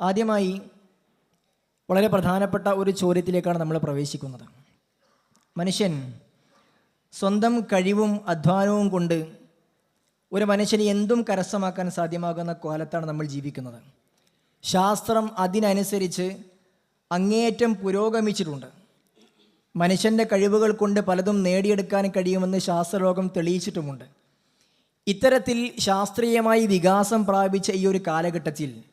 ആദ്യമായി വളരെ പ്രധാനപ്പെട്ട ഒരു ചോദ്യത്തിലേക്കാണ് നമ്മൾ പ്രവേശിക്കുന്നത്. മനുഷ്യൻ സ്വന്തം കഴിവും അധ്വാനവും കൊണ്ട് ഒരു മനുഷ്യന് എന്തും കരസ്ഥമാക്കാൻ സാധ്യമാകുന്ന കാലത്താണ് നമ്മൾ ജീവിക്കുന്നത്. ശാസ്ത്രം അതിനനുസരിച്ച് അങ്ങേയറ്റം പുരോഗമിച്ചിട്ടുണ്ട്. മനുഷ്യന്റെ കഴിവുകൾ കൊണ്ട് പലതും നേടിയെടുക്കാൻ കഴിയുമെന്ന് ശാസ്ത്രലോകം തെളിയിച്ചിട്ടുമുണ്ട്. ഇത്തരത്തിൽ ശാസ്ത്രീയമായി വികാസം പ്രാപിച്ച ഈ ഒരു കാലഘട്ടത്തിൽ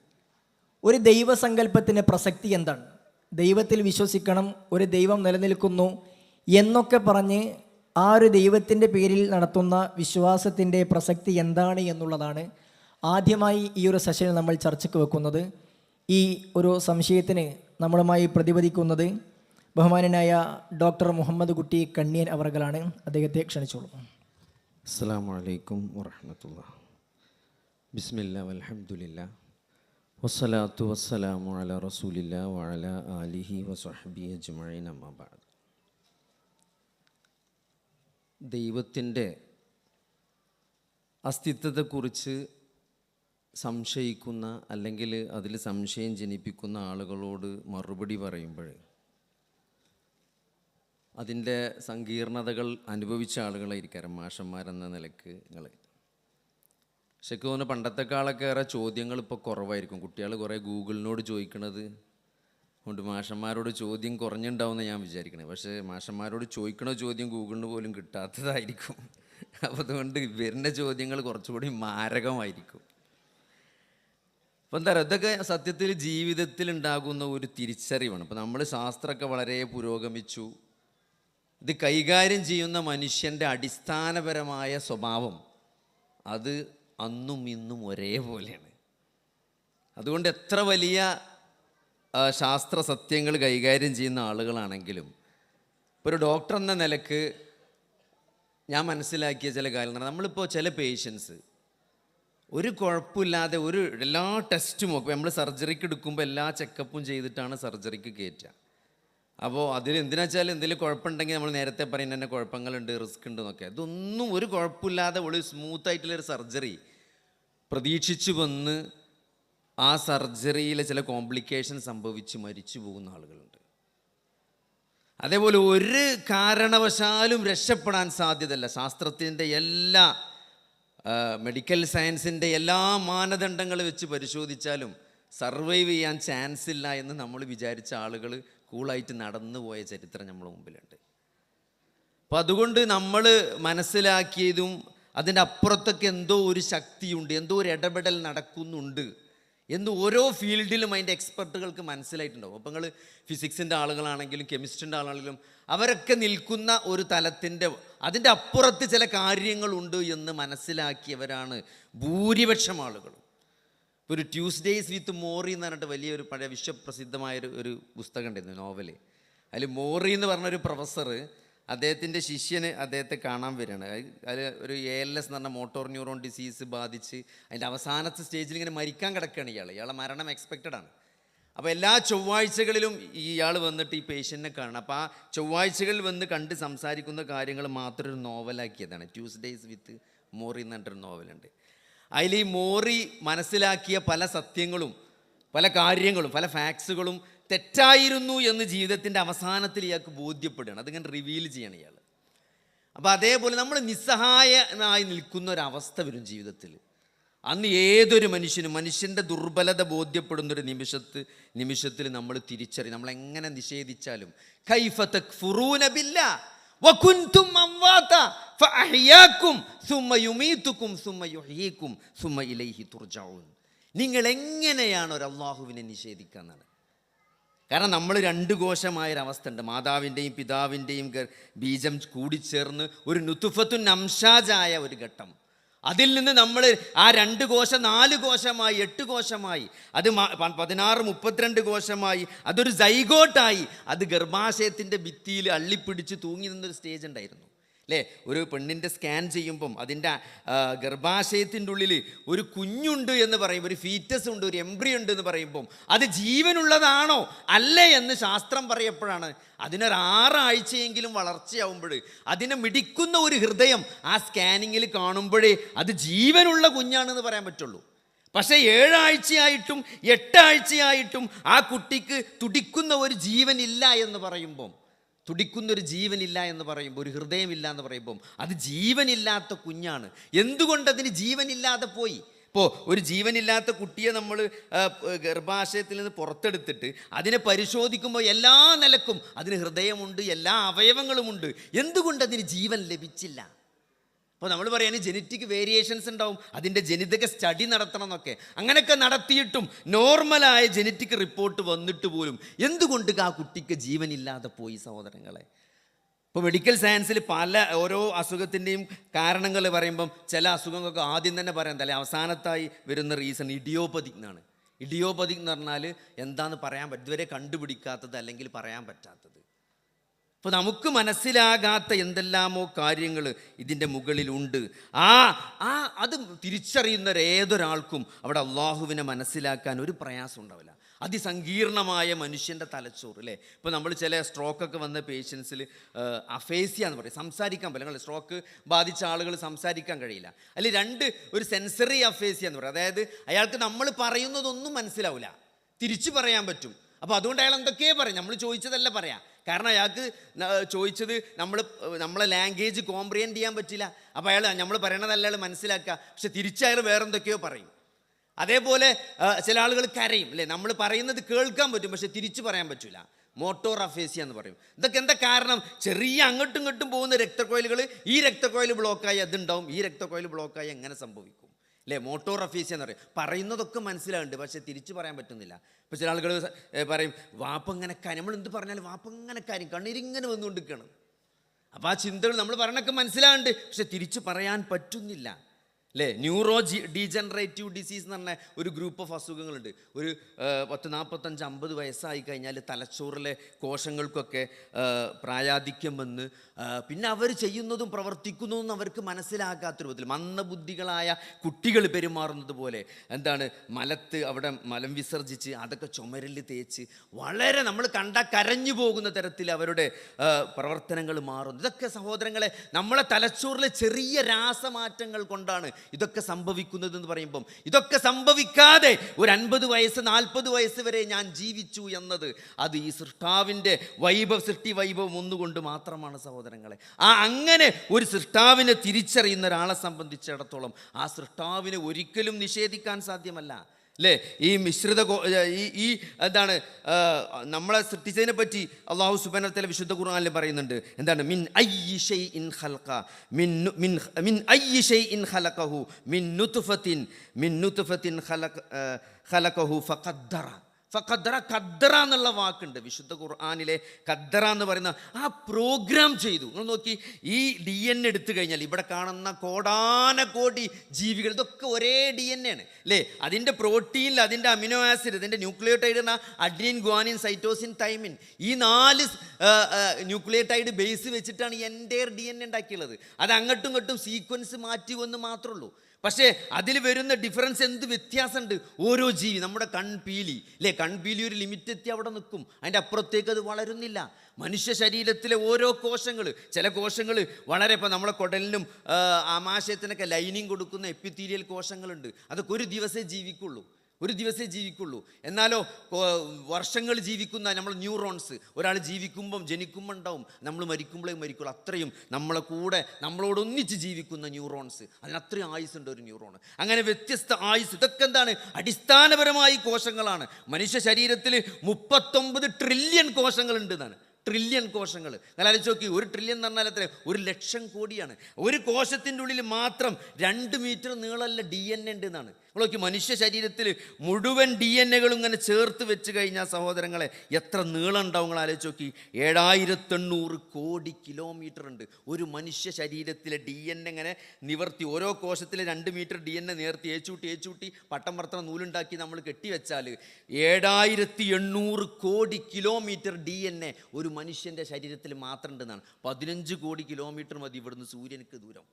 ഒരു ദൈവസങ്കല്പത്തിന് പ്രസക്തി എന്താണ്? ദൈവത്തിൽ വിശ്വസിക്കണം ഒരു ദൈവം നിലനിൽക്കുന്നു എന്നൊക്കെ പറഞ്ഞ് ആ ഒരു ദൈവത്തിന്റെ പേരിൽ നടത്തുന്ന വിശ്വാസത്തിന്റെ പ്രസക്തി എന്താണ് എന്നുള്ളതാണ് ആദ്യമായി ഈ ഒരു സെഷനിൽ നമ്മൾ ചർച്ചയ്ക്ക് വെക്കുന്നത്. ഈ ഒരു സംശയത്തിന് നമ്മളുമായി പ്രതിപദിക്കുന്നത് ബഹുമാനനായ ഡോക്ടർ മുഹമ്മദ് കുട്ടി കണ്ണിയൻ അവർകളാണ്. അദ്ദേഹത്തെ ക്ഷണിച്ചോളൂ. അസ്സാം വലൈക്കും വറഹമത്തുള്ള ബിസ്മില്ല വലഹമുല്ല വസ്സലാത്തു വസ്സലാമു അല റസൂലില്ല വഅല ആലിഹി വസഹബി അജ്മഈൻ അമ്മാബാദ് ദൈവത്തിന്റെ അസ്തിത്വത്തെക്കുറിച്ച് സംശയിക്കുന്ന അല്ലെങ്കിൽ അതിൽ സംശയം ജനിപ്പിക്കുന്ന ആളുകളോട് മറുപടി പറയുമ്പോൾ അതിന്റെ സങ്കീർണതകൾ അനുഭവിച്ച ആളുകളായിരിക്കാം മാഷന്മാരെന്ന നിലയ്ക്ക് നിങ്ങൾ പക്ഷെ തോന്നുന്നു പണ്ടത്തെ കാലൊക്കെ ഏറെ ചോദ്യങ്ങൾ ഇപ്പോൾ കുറവായിരിക്കും. കുട്ടികൾ കുറേ ഗൂഗിളിനോട് ചോദിക്കണത് കൊണ്ട് മാഷന്മാരോട് ചോദ്യം കുറഞ്ഞുണ്ടാവുമെന്ന് ഞാൻ വിചാരിക്കണേ. പക്ഷേ മാഷന്മാരോട് ചോദിക്കണ ചോദ്യം ഗൂഗിളിന് പോലും കിട്ടാത്തതായിരിക്കും. അപ്പോൾ അതുകൊണ്ട് വരുന്ന ചോദ്യങ്ങൾ കുറച്ചുകൂടി മാരകമായിരിക്കും. അപ്പം എന്താ പറയുക ഇതൊക്കെ സത്യത്തിൽ ജീവിതത്തിൽ ഉണ്ടാകുന്ന ഒരു തിരിച്ചറിവാണ്. ഇപ്പം നമ്മൾ ശാസ്ത്രമൊക്കെ വളരെ പുരോഗമിച്ചു. ഇത് കൈകാര്യം ചെയ്യുന്ന മനുഷ്യന്റെ അടിസ്ഥാനപരമായ സ്വഭാവം അത് അന്നും ഇന്നും ഒരേപോലെയാണ്. അതുകൊണ്ട് എത്ര വലിയ ശാസ്ത്ര സത്യങ്ങൾ കൈകാര്യം ചെയ്യുന്ന ആളുകളാണെങ്കിലും ഒരു ഡോക്ടർ എന്ന നിലയ്ക്ക് ഞാൻ മനസ്സിലാക്കിയ ചില കാര്യങ്ങൾ നമ്മളിപ്പോൾ ചില പേഷ്യൻസ് ഒരു കുഴപ്പമില്ലാതെ ഒരു എല്ലാ ടെസ്റ്റും ഒക്കെ നമ്മൾ സർജറിക്ക് എടുക്കുമ്പോൾ എല്ലാ ചെക്കപ്പും ചെയ്തിട്ടാണ് സർജറിക്ക് കയറ്റുക അപ്പോൾ അതിൽ എന്തിനാ വെച്ചാൽ എന്തെങ്കിലും കുഴപ്പമുണ്ടെങ്കിൽ നമ്മൾ നേരത്തെ പറയുന്ന തന്നെ കുഴപ്പങ്ങളുണ്ട് റിസ്ക് ഉണ്ട് എന്നൊക്കെ. അതൊന്നും ഒരു കുഴപ്പമില്ലാതെ ഒരു സ്മൂത്ത് ആയിട്ടുള്ളൊരു സർജറി പ്രതീക്ഷിച്ചു വന്ന് ആ സർജറിയിലെ ചില കോംപ്ലിക്കേഷൻ സംഭവിച്ച് മരിച്ചു പോകുന്ന ആളുകളുണ്ട്. അതേപോലെ ഒരു കാരണവശാലും രക്ഷപ്പെടാൻ സാധ്യതയല്ല. ശാസ്ത്രത്തിന്റെ എല്ലാ മെഡിക്കൽ സയൻസിന്റെ എല്ലാ മാനദണ്ഡങ്ങൾ വെച്ച് പരിശോധിച്ചാലും സർവൈവ് ചെയ്യാൻ ചാൻസ് ഇല്ല എന്ന് നമ്മൾ വിചാരിച്ച ആളുകൾ കൂളായിട്ട് നടന്നു പോയ ചരിത്രം നമ്മളെ മുമ്പിലുണ്ട്. അപ്പം അതുകൊണ്ട് നമ്മൾ മനസ്സിലാക്കിയതും അതിന്റെ അപ്പുറത്തൊക്കെ എന്തോ ഒരു ശക്തിയുണ്ട് എന്തോ ഒരു ഇടപെടൽ നടക്കുന്നുണ്ട് എന്ന് ഓരോ ഫീൽഡിലും അതിന്റെ എക്സ്പെർട്ടുകൾക്ക് മനസ്സിലായിട്ടുണ്ടാവും. അപ്പം നിങ്ങൾ ഫിസിക്സിന്റെ ആളുകളാണെങ്കിലും കെമിസ്ട്രിന്റെ ആളാണെങ്കിലും അവരൊക്കെ നിൽക്കുന്ന ഒരു തലത്തിന്റെ അതിന്റെ അപ്പുറത്ത് ചില കാര്യങ്ങളുണ്ട് എന്ന് മനസ്സിലാക്കിയവരാണ് ഭൂരിപക്ഷം ആളുകളും. ഇപ്പോൾ ഒരു ട്യൂസ്ഡേയ്സ് വിത്ത് മോറി എന്ന് പറഞ്ഞിട്ട് വലിയൊരു പഴയ വിശ്വപ്രസിദ്ധമായൊരു ഒരു പുസ്തകം ഉണ്ടായിരുന്നു നോവൽ. അതിൽ മോറി എന്ന് പറഞ്ഞൊരു പ്രൊഫസർ അദ്ദേഹത്തിന്റെ ശിഷ്യന് അദ്ദേഹത്തെ കാണാൻ വരികയാണ്. അതിൽ ഒരു എ എൽ എസ് എന്ന് പറഞ്ഞ മോട്ടോർ ന്യൂറോൺ ഡിസീസ് ബാധിച്ച് അതിന്റെ അവസാനത്തെ സ്റ്റേജിൽ ഇങ്ങനെ മരിക്കാൻ കിടക്കുകയാണ് ഇയാൾ ഇയാളെ മരണം എക്സ്പെക്റ്റഡ് ആണ്. അപ്പോൾ എല്ലാ ചൊവ്വാഴ്ചകളിലും ഇയാൾ വന്നിട്ട് ഈ പേഷ്യന്റിനെ കാണണം. അപ്പോൾ ആ ചൊവ്വാഴ്ചകളിൽ വന്ന് കണ്ട് സംസാരിക്കുന്ന കാര്യങ്ങൾ മാത്രം ഒരു നോവലാക്കിയതാണ് ട്യൂസ്ഡേയ്സ് വിത്ത് മോറി എന്ന് പറഞ്ഞിട്ടൊരു നോവലുണ്ട് അതിൽ ഈ മോറി മനസ്സിലാക്കിയ പല സത്യങ്ങളും പല കാര്യങ്ങളും പല ഫാക്ട്സുകളും തെറ്റായിരുന്നു എന്ന് ജീവിതത്തിന്റെ അവസാനത്തിൽ ഇയാൾക്ക് ബോധ്യപ്പെടുകയാണ്. അതിങ്ങനെ റിവീൽ ചെയ്യണം ഇയാൾ. അപ്പോൾ അതേപോലെ നമ്മൾ നിസ്സഹായനായി നിൽക്കുന്ന ഒരവസ്ഥ വരും ജീവിതത്തിൽ. അന്ന് ഏതൊരു മനുഷ്യനും മനുഷ്യന്റെ ദുർബലത ബോധ്യപ്പെടുന്നൊരു നിമിഷത്ത് നിമിഷത്തിൽ നമ്മൾ തിരിച്ചറി നമ്മളെങ്ങനെ നിഷേധിച്ചാലും കൈഫ ഫുറൂനബില്ല ബില്ലാ വകുൻതും യുമീതുക്കും ഇലൈഹി നിങ്ങൾ എങ്ങനെയാണ് ഒരു അള്ളാഹുവിനെ നിഷേധിക്കുന്നത് കാരണം നമ്മൾ രണ്ട് ഘോഷമായൊരവസ്ഥ ഉണ്ട് മാതാവിന്റെയും പിതാവിന്റെയും ബീജം കൂടിച്ചേർന്ന് ഒരു നുത്തുഫത്തു നംഷാജായ ഒരു ഘട്ടം. അതിൽ നിന്ന് നമ്മൾ ആ രണ്ട് കോശം നാല് കോശമായി എട്ട് കോശമായി അത് പതിനാറ് മുപ്പത്തിരണ്ട് കോശമായി അതൊരു സൈഗോട്ടായി അത് ഗർഭാശയത്തിന്റെ ഭിത്തിയിൽ അള്ളിപ്പിടിച്ച് തൂങ്ങി നിന്നൊരു സ്റ്റേജ് ഉണ്ടായിരുന്നു. അല്ലേ? ഒരു പെണ്ണിന്റെ സ്കാൻ ചെയ്യുമ്പം അതിന്റെ ഗർഭാശയത്തിന്റെ ഉള്ളിൽ ഒരു കുഞ്ഞുണ്ട് എന്ന് പറയുമ്പോൾ ഒരു ഫീറ്റസ് ഉണ്ട് ഒരു എംബ്രി ഉണ്ട് എന്ന് പറയുമ്പം അത് ജീവനുള്ളതാണോ അല്ലേ എന്ന് ശാസ്ത്രം പറയപ്പോഴാണ്. അതിനൊരു ആറാഴ്ചയെങ്കിലും വളർച്ചയാവുമ്പോൾ അതിനെ മിടിക്കുന്ന ഒരു ഹൃദയം ആ സ്കാനിങ്ങിൽ കാണുമ്പോഴേ അത് ജീവനുള്ള കുഞ്ഞാണെന്ന് പറയാൻ പറ്റുള്ളൂ. പക്ഷേ ഏഴാഴ്ചയായിട്ടും എട്ടാഴ്ചയായിട്ടും ആ കുട്ടിക്ക് തുടിക്കുന്ന ഒരു ജീവനില്ല എന്ന് പറയുമ്പം തുടിക്കുന്ന ഒരു ജീവനില്ല എന്ന് പറയുമ്പോൾ ഒരു ഹൃദയമില്ല എന്ന് പറയുമ്പം അത് ജീവനില്ലാത്ത കുഞ്ഞാണ്. എന്തുകൊണ്ട് അതിന് ജീവനില്ലാതെ പോയി? ഇപ്പോൾ ഒരു ജീവനില്ലാത്ത കുട്ടിയെ നമ്മൾ ഗർഭാശയത്തിൽ നിന്ന് പുറത്തെടുത്തിട്ട് അതിനെ പരിശോധിക്കുമ്പോൾ എല്ലാ നിലക്കും അതിന് ഹൃദയമുണ്ട് എല്ലാ അവയവങ്ങളുമുണ്ട്. എന്തുകൊണ്ട് അതിന് ജീവൻ ലഭിച്ചില്ല? അപ്പോൾ നമ്മൾ പറയാൻ ജനറ്റിക് വേരിയേഷൻസ് ഉണ്ടാവും. അതിന്റെ ജനിതക സ്റ്റഡി നടത്തണം എന്നൊക്കെ അങ്ങനെയൊക്കെ നടത്തിയിട്ടും നോർമലായ ജനറ്റിക് റിപ്പോർട്ട് വന്നിട്ട് പോലും എന്തുകൊണ്ട് ആ കുട്ടിക്ക് ജീവനില്ലാതെ പോയി സഹോദരങ്ങളെ? ഇപ്പോൾ മെഡിക്കൽ സയൻസിൽ പല ഓരോ അസുഖത്തിന്റെയും കാരണങ്ങൾ പറയുമ്പം ചില അസുഖങ്ങൾക്ക് ആദ്യം തന്നെ പറയാൻ തല്ലേ അവസാനത്തായി വരുന്ന റീസൺ ഇഡിയോപതി എന്നാണ്. ഇഡിയോപതി എന്ന് പറഞ്ഞാൽ എന്താണെന്ന് പറയാൻ പറ്റും ഇതുവരെ കണ്ടുപിടിക്കാത്തത് അല്ലെങ്കിൽ പറയാൻ പറ്റാത്തത്. അപ്പോൾ നമുക്ക് മനസ്സിലാകാത്ത എന്തെല്ലാമോ കാര്യങ്ങൾ ഇതിന്റെ മുകളിലുണ്ട്. ആ ആ അത് തിരിച്ചറിയുന്ന ഏതൊരാൾക്കും അവിടെ അള്ളാഹുവിനെ മനസ്സിലാക്കാൻ ഒരു പ്രയാസം ഉണ്ടാവില്ല. അതിസങ്കീർണമായ മനുഷ്യന്റെ തലച്ചോറ് അല്ലേ? ഇപ്പോൾ നമ്മൾ ചില സ്ട്രോക്കൊക്കെ വന്ന പേഷ്യൻസിൽ അഫേസിയ എന്ന് പറയും. സംസാരിക്കാൻ പറ്റില്ല. സ്ട്രോക്ക് ബാധിച്ച ആളുകൾ സംസാരിക്കാൻ കഴിയില്ല. അല്ലെങ്കിൽ രണ്ട് ഒരു സെൻസറി അഫേസിയ എന്ന് പറയും. അതായത് അയാൾക്ക് നമ്മൾ പറയുന്നതൊന്നും മനസ്സിലാവില്ല. തിരിച്ചു പറയാൻ പറ്റും. അപ്പോൾ അതുകൊണ്ട് അയാൾ എന്തൊക്കെയാണ് പറയും? നമ്മൾ ചോദിച്ചതല്ല പറയാം. കാരണം അയാൾക്ക് ചോദിച്ചത് നമ്മൾ നമ്മളെ ലാംഗ്വേജ് കോംപ്രിയൻഡ് ചെയ്യാൻ പറ്റില്ല. അപ്പോൾ അയാൾ നമ്മൾ പറയണതല്ല അയാൾ മനസ്സിലാക്കുക. പക്ഷെ തിരിച്ചയാൾ വേറെന്തൊക്കെയോ പറയും. അതേപോലെ ചില ആളുകൾ കരയും അല്ലേ? നമ്മൾ പറയുന്നത് കേൾക്കാൻ പറ്റും പക്ഷെ തിരിച്ചു പറയാൻ പറ്റില്ല മോട്ടോർ അഫേസിയ എന്ന് പറയും. ഇതൊക്കെ എന്താ കാരണം? ചെറിയ അങ്ങോട്ടും ഇങ്ങോട്ടും പോകുന്ന രക്തക്കോയിലുകൾ ഈ രക്തക്കോയിൽ ബ്ലോക്കായി അതുണ്ടാവും. ഈ രക്തക്കോയിൽ ബ്ലോക്കായി എങ്ങനെ സംഭവിക്കും. അല്ലേ മോട്ടോർ അഫീസിയ എന്ന് പറയും. പറയുന്നതൊക്കെ മനസ്സിലാകുന്നുണ്ട് പക്ഷേ തിരിച്ചു പറയാൻ പറ്റുന്നില്ല. ഇപ്പോൾ ചില ആളുകൾ പറയും വാപ്പ ഇങ്ങനെ കാര്യം നമ്മൾ എന്ത് പറഞ്ഞാലും വാപ്പ ഇങ്ങനെ കാര്യം കണ്ണീരിങ്ങനെ വന്നുകൊണ്ടിരിക്കണം. അപ്പോൾ ആ ചിന്തകൾ നമ്മൾ പറയണൊക്കെ മനസ്സിലാകുന്നുണ്ട് പക്ഷെ തിരിച്ചു പറയാൻ പറ്റുന്നില്ല. അല്ലേ ന്യൂറോ ജി ഡീജനറേറ്റീവ് ഡിസീസ് എന്ന് പറഞ്ഞ ഒരു ഗ്രൂപ്പ് ഓഫ് അസുഖങ്ങളുണ്ട്. ഒരു പത്ത് നാൽപ്പത്തഞ്ച് അമ്പത് വയസ്സായി കഴിഞ്ഞാൽ തലച്ചോറിലെ കോശങ്ങൾക്കൊക്കെ പ്രായാധിക്യം വന്ന് പിന്നെ അവർ ചെയ്യുന്നതും പ്രവർത്തിക്കുന്നതും അവർക്ക് മനസ്സിലാകാത്ത രൂപത്തിൽ മന്ദബുദ്ധികളായ കുട്ടികൾ പെരുമാറുന്നത് പോലെ. എന്താണ്? മലത്ത് അവിടെ മലം വിസർജിച്ച് അതൊക്കെ ചുമരിൽ തേച്ച് വളരെ നമ്മൾ കണ്ട കരഞ്ഞു പോകുന്ന തരത്തിൽ അവരുടെ പ്രവർത്തനങ്ങൾ മാറുന്നു. ഇതൊക്കെ സഹോദരങ്ങളെ നമ്മളെ തലച്ചോറിലെ ചെറിയ രാസമാറ്റങ്ങൾ കൊണ്ടാണ് ഇതൊക്കെ സംഭവിക്കുന്നത് എന്ന് പറയുമ്പം ഇതൊക്കെ സംഭവിക്കാതെ ഒരു അൻപത് വയസ്സ് നാൽപ്പത് വയസ്സ് വരെ ഞാൻ ജീവിച്ചു എന്നത് അത് ഈ സൃഷ്ടാവിന്റെ വൈഭവ സൃഷ്ടി വൈഭവം ഒന്നുകൊണ്ട് മാത്രമാണ് സഹോദരങ്ങളെ. ആ അങ്ങനെ ഒരു സൃഷ്ടാവിനെ തിരിച്ചറിയുന്ന ഒരാളെ സംബന്ധിച്ചിടത്തോളം ആ സൃഷ്ടാവിനെ ഒരിക്കലും നിഷേധിക്കാൻ സാധ്യമല്ല. അല്ലേ ഈ മിശ്രിത ഈ ഈ എന്താണ് നമ്മളെ സൃഷ്ടിച്ചതിനെ പറ്റി അള്ളാഹു സുബനത്തിലെ വിശുദ്ധ ഖുർആനിൽ പറയുന്നുണ്ട്. എന്താണ്? മിൻ ഐ ഷൈഇൻ ഖൽഖ മിൻ മിൻ മിൻ അയ്യി ഷൈഇൻ ഖലഖഹു. മിൻ നുത്തുഫത്തിൻ മിൻ നുത്തുഫത്തിൻ ഖലഖ ഹലക്കഹു ഫഖദ്ദറ. ഫഖദ്ദറ ഖദ്ര എന്നുള്ള വാക്കുണ്ട്. വിശുദ്ധ ഖുർആാനിലെ ഖദ്ര എന്ന് പറയുന്ന ആ പ്രോഗ്രാം ചെയ്തു. നിങ്ങൾ നോക്കി ഈ ഡി എൻ എടുത്തു കഴിഞ്ഞാൽ ഇവിടെ കാണുന്ന കോടാന കോടി ജീവികൾ ഇതൊക്കെ ഒരേ ഡി എൻ ആണ്. അല്ലേ? അതിന്റെ പ്രോട്ടീനിൽ അതിന്റെ അമിനോ ആസിഡ് അതിന്റെ ന്യൂക്ലിയോട്ടൈഡ് എന്ന അഡ്രീൻ ഗ്വാനിൻ സൈറ്റോസിൻ തൈമിൻ ഈ നാല് ന്യൂക്ലിയോട്ടൈഡ് ബേസ് വെച്ചിട്ടാണ് എന്റെ ഡി എൻ ഉണ്ടാക്കിയുള്ളത്. അത് അങ്ങോട്ടും ഇങ്ങോട്ടും സീക്വൻസ് മാറ്റുമെന്ന് മാത്രമേ ഉള്ളൂ. പക്ഷേ അതിൽ വരുന്ന ഡിഫറൻസ് എന്ത് വ്യത്യാസമുണ്ട്? ഓരോ ജീവി നമ്മുടെ കൺപീലി. അല്ലേ കൺപീലി ഒരു ലിമിറ്റ് എത്തി അവിടെ നിൽക്കും. അതിന്റെ അപ്പുറത്തേക്ക് അത് വളരുന്നില്ല. മനുഷ്യ ശരീരത്തിലെ ഓരോ കോശങ്ങൾ ചില കോശങ്ങൾ വളരെ ഇപ്പം നമ്മളെ കുടലിനും ആമാശയത്തിനൊക്കെ ലൈനിങ് കൊടുക്കുന്ന എപ്പിത്തീരിയൽ കോശങ്ങളുണ്ട്. അതൊക്കെ ഒരു ദിവസമേ ജീവിക്കുള്ളൂ. ഒരു ദിവസേ ജീവിക്കുള്ളൂ. എന്നാലോ വർഷങ്ങൾ ജീവിക്കുന്ന നമ്മൾ ന്യൂറോൺസ്. ഒരാൾ ജീവിക്കുമ്പം ജനിക്കുമ്പോൾ ഉണ്ടാവും നമ്മൾ മരിക്കുമ്പോഴേ മരിക്കുള്ളൂ. അത്രയും നമ്മളെ കൂടെ നമ്മളോടൊന്നിച്ച് ജീവിക്കുന്ന ന്യൂറോൺസ്. അതിനത്രയും ആയുസ്സുണ്ട് ഒരു ന്യൂറോൺ. അങ്ങനെ വ്യത്യസ്ത ആയുസ് ഇതൊക്കെ എന്താണ്? അടിസ്ഥാനപരമായി കോശങ്ങളാണ്. മനുഷ്യ ശരീരത്തിൽ മുപ്പത്തൊമ്പത് ട്രില്യൺ കോശങ്ങളുണ്ട് എന്നാണ്. ട്രില്യൺ കോശങ്ങൾ. നിങ്ങൾ ആലോചിച്ച് നോക്കി. ഒരു ട്രില്യൺ എന്ന് പറഞ്ഞാൽ എത്ര ഒരു ലക്ഷം കോടിയാണ്. ഒരു കോശത്തിന്റെ ഉള്ളിൽ മാത്രം രണ്ട് മീറ്റർ നീളമല്ല ഡി എൻ എ ഉണ്ട് എന്നാണ്. നോക്കി മനുഷ്യ ശരീരത്തിൽ മുഴുവൻ ഡി എൻ എകളും ഇങ്ങനെ ചേർത്ത് വെച്ച് കഴിഞ്ഞാൽ സഹോദരങ്ങളെ എത്ര നീളം ഉണ്ടാവും നിങ്ങൾ ആലോചിച്ച് നോക്കി. ഏഴായിരത്തെണ്ണൂറ് കോടി കിലോമീറ്റർ ഉണ്ട്. ഒരു മനുഷ്യ ശരീരത്തിലെ ഡി എൻ ഇങ്ങനെ നിവർത്തി ഓരോ കോശത്തിലെ രണ്ട് മീറ്റർ ഡി എൻ എ നേർത്തി ഏച്ചൂട്ടി ഏച്ചൂട്ടി പട്ടം പറത്തണ നൂലുണ്ടാക്കി നമ്മൾ കെട്ടിവെച്ചാൽ ഏഴായിരത്തി എണ്ണൂറ് കോടി കിലോമീറ്റർ ഡി എൻ എ ഒരു മനുഷ്യന്റെ ശരീരത്തിൽ മാത്രം ഉണ്ടെന്നാണ്. പതിനഞ്ച് കോടി കിലോമീറ്റർ മതി ഇവിടുന്ന് സൂര്യനക്ക് ദൂരം.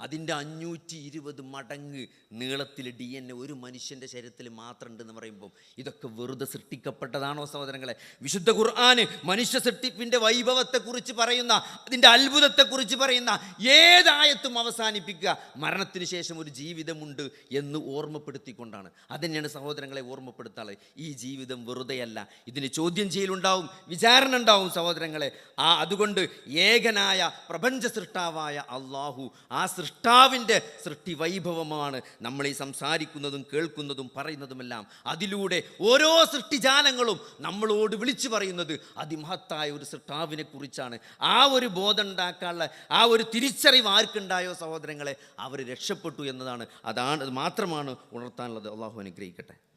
അതിന്റെ അഞ്ഞൂറ്റി ഇരുപത് മടങ്ങ് നീളത്തിൽ ഡി എൻ എ ഒരു മനുഷ്യന്റെ ശരീരത്തിൽ മാത്രം ഉണ്ടെന്ന് പറയുമ്പം ഇതൊക്കെ വെറുതെ സൃഷ്ടിക്കപ്പെട്ടതാണോ സഹോദരങ്ങളെ? വിശുദ്ധ ഖുർആൻ മനുഷ്യ സൃഷ്ടിപ്പിന്റെ വൈഭവത്തെക്കുറിച്ച് പറയുന്ന അതിന്റെ അത്ഭുതത്തെക്കുറിച്ച് പറയുന്ന ഏതായത്തും അവസാനിപ്പിക്കുക മരണത്തിന് ശേഷം ഒരു ജീവിതമുണ്ട് എന്ന് ഓർമ്മപ്പെടുത്തിക്കൊണ്ടാണ്. അതന്നെയാണ് സഹോദരങ്ങളെ ഓർമ്മപ്പെടുത്താറ് ഈ ജീവിതം വെറുതെയല്ല. ഇതിന് ചോദ്യം ചെയ്യലുണ്ടാവും വിചാരണ ഉണ്ടാവും സഹോദരങ്ങളെ. ആ അതുകൊണ്ട് ഏകനായ പ്രപഞ്ച സൃഷ്ടാവായ അള്ളാഹു ആ സൃഷ്ടാവിന്റെ സൃഷ്ടി വൈഭവമാണ് നമ്മൾ ഈ സംസാരിക്കുന്നതും കേൾക്കുന്നതും പറയുന്നതുമെല്ലാം. അതിലൂടെ ഓരോ സൃഷ്ടിജാലങ്ങളും നമ്മളോട് വിളിച്ചു പറയുന്നത് അതിമഹത്തായ ഒരു സൃഷ്ടാവിനെ കുറിച്ചാണ് ആ ഒരു ബോധം ഉണ്ടാക്കാനുള്ള ആ ഒരു തിരിച്ചറിവ് ആർക്കുണ്ടായോ സഹോദരങ്ങളെ? അവർ രക്ഷപ്പെട്ടു എന്നതാണ്. അതാണ് അത് മാത്രമാണ് ഉണർത്താനുള്ളത്. അള്ളാഹു അനുഗ്രഹിക്കട്ടെ.